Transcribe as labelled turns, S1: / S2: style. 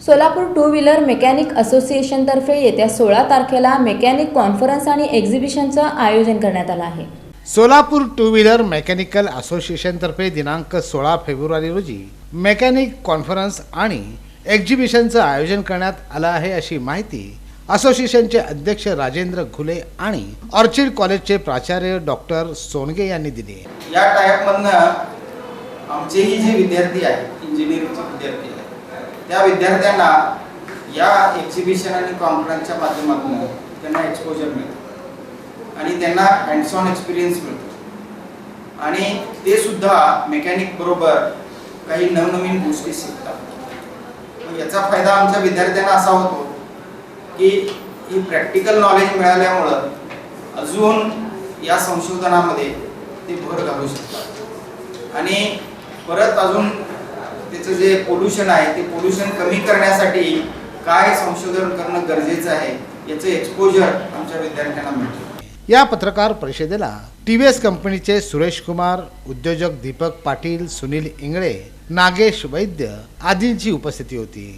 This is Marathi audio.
S1: सोलापूर टू व्हीलर मेकॅनिक असोसिएशनतर्फे येत्या सोळा तारखेला मेकॅनिक कॉन्फरन्स आणि एक्झिबिशनचं आयोजन करण्यात आलं आहे.
S2: सोलापूर टू व्हीलर मेकॅनिकल असोसिएशनतर्फे दिनांक सोळा फेब्रुवारी रोजी मेकॅनिक कॉन्फरन्स आणि एक्झिबिशनचं आयोजन करण्यात आलं आहे अशी माहिती असोसिएशनचे अध्यक्ष राजेंद्र घुले आणि ऑर्चिड कॉलेजचे प्राचार्य डॉक्टर सोनगे यांनी दिली.
S3: या टायपमधनं आमचेही जे विद्यार्थी आहेत इंजिनिअरिंगचे विद्यार्थी आहेत त्या विद्यार्थ्यांना या एक्झिबिशन आणि कॉन्फरन्सच्या माध्यमातून त्यांना एक्सपोजर मिळतं. आणि त्यांना हँड्स ऑन एक्सपिरियन्स मिळतो. आणि ते सुद्धा मेकॅनिक बरोबर काही नवनवीन गोष्टी शिकतात. याचा फायदा आमच्या विद्यार्थ्यांना असा होतो की ही प्रॅक्टिकल नॉलेज मिळाल्यामुळं अजून या संशोधनामध्ये ते भर घालू शकतात. आणि परत अजून त्याचं जे पोल्युशन आहे ते पोल्युशन कमी करण्यासाठी काय संशोधन करणं गरजेचं आहे याचं एक्सपोजर आमच्या विद्यार्थ्यांना मिळतं.
S2: या पत्रकार परिषदेला टी व्ही एस कंपनीचे सुरेश कुमार उद्योजक दीपक पाटील सुनील इंगळे नागेश वैद्य आदींची उपस्थिती होती.